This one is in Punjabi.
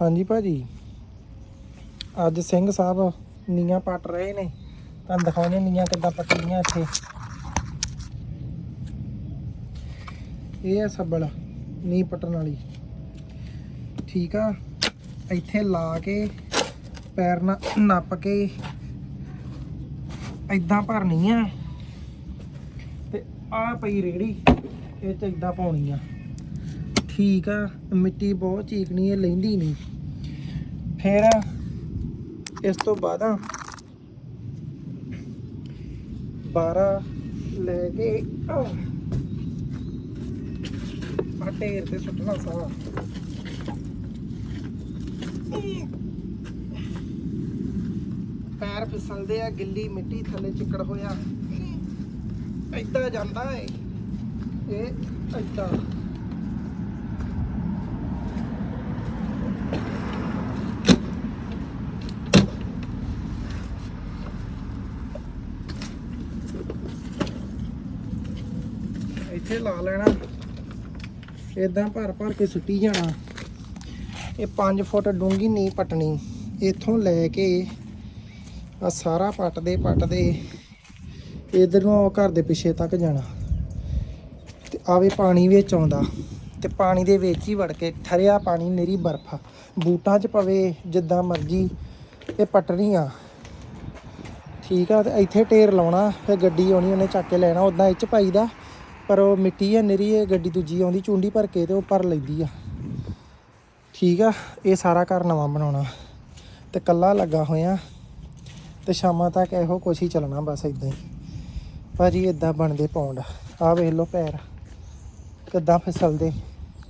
ਹਾਂਜੀ ਭਾਜੀ। ਅੱਜ ਸਿੰਘ ਸਾਹਿਬ ਨੀਆਂ ਪੱਟ ਰਹੇ ਨੇ। ਤੁਹਾਨੂੰ ਦਿਖਾਉਣੇ ਨੀਆਂ ਕਿੱਦਾਂ ਪੱਟੀਆਂ ਇੱਥੇ। ਇਹ ਆ ਸੱਬਲ ਨੀ ਪੱਟਣ ਵਾਲੀ। ਠੀਕ ਆ? ਇੱਥੇ ਲਾ ਕੇ, ਪੈਰ ਨਾਲ ਨੱਪ ਕੇ ਇਦਾਂ ਭਰਨੀ ਆ। ਤੇ ਆ ਪਈ ਰੇੜੀ, ਇਹ ਚ ਇਦਾਂ ਪਾਉਣੀ ਆ। ਠੀਕ ਆ, ਮਿੱਟੀ ਬਹੁਤ ਚੀਕਣੀ ਹੈ ਲੈਂਦੀ ਨਹੀਂ। ਫਿਰ ਇਸ ਤੋਂ ਬਾਅਦ ਆ 12 ਲੈ ਕੇ ਆ। ਢੇਰ ਤੇ ਸੁੱਟਣਾ ਸਾਰਾ। ਪੈਰ ਫਿਸਲਦੇ ਆ, ਗਿੱਲੀ ਮਿੱਟੀ ਥੱਲੇ ਚਿੱਕੜ ਹੋਇਆ। ਏਦਾਂ ਜਾਂਦਾ ਏ। ਇਹ ਏਦਾਂ ਇੱਥੇ ਲਾ ਲੈਣਾ। ਇਦਾਂ ਭਰ ਭਰ ਕੇ ਸੁੱਟੀ ਜਾਣਾ। ਇਹ 5 ਫੁੱਟ ਡੂੰਗੀ ਨਹੀਂ ਪਟਣੀ। ਇੱਥੋਂ ਲੈ ਕੇ ਆ ਸਾਰਾ ਪੱਟਦੇ ਪੱਟਦੇ ਇਧਰੋਂ ਘਰ ਦੇ ਪਿੱਛੇ ਤੱਕ ਜਾਣਾ। ਤੇ ਆਵੇ ਪਾਣੀ ਵਿੱਚ ਆਉਂਦਾ। ਤੇ ਪਾਣੀ ਦੇ ਵਿੱਚ ਹੀ ਵੜ ਕੇ ਠਰਿਆ ਪਾਣੀ ਮੇਰੀ ਬਰਫ। ਬੂਟਾਂ 'ਚ ਪਵੇ, ਜਿੱਦਾਂ ਮਰਜ਼ੀ ਇਹ ਪਟਣੀ ਆ ਠੀਕ ਆ, ਤੇ ਇੱਥੇ ਢੇਰ ਲਾਉਣਾ, ਫਿਰ ਗੱਡੀ ਆਉਣੀ, ਉਹਨੇ ਚੱਕ ਕੇ ਲੈਣਾ ਉਦਾਂ ਇੱਚ ਪਾਈਦਾ। ਪਰ ਉਹ ਮਿੱਟੀ ਆ, ਨਰੀ ਇਹ ਗੱਡੀ ਦੂਜੀ ਆਉਂਦੀ, ਚੁੰਡੀ ਭਰ ਕੇ ਤੇ ਉਹ ਭਰ ਲੈਂਦੀ ਆ। ਠੀਕ ਆ, ਇਹ ਸਾਰਾ ਘਰ ਨਵਾਂ ਬਣਾਉਣਾ। ਤੇ ਕੱਲਾ ਲੱਗਾ ਹੋਇਆ, ਤੇ ਸ਼ਾਮਾਂ ਤੱਕ ਇਹੋ ਕੁਛ ਹੀ ਚੱਲਣਾ ਬਸ ਇਦਾਂ ਹੀ। ਭਾਜੀ ਇਦਾਂ ਬਣਦੇ ਪੌਂਡ। ਆ ਵੇਖ ਲਓ ਪੈਰ, ਕਿੱਦਾਂ ਫਿਸਲਦੇ।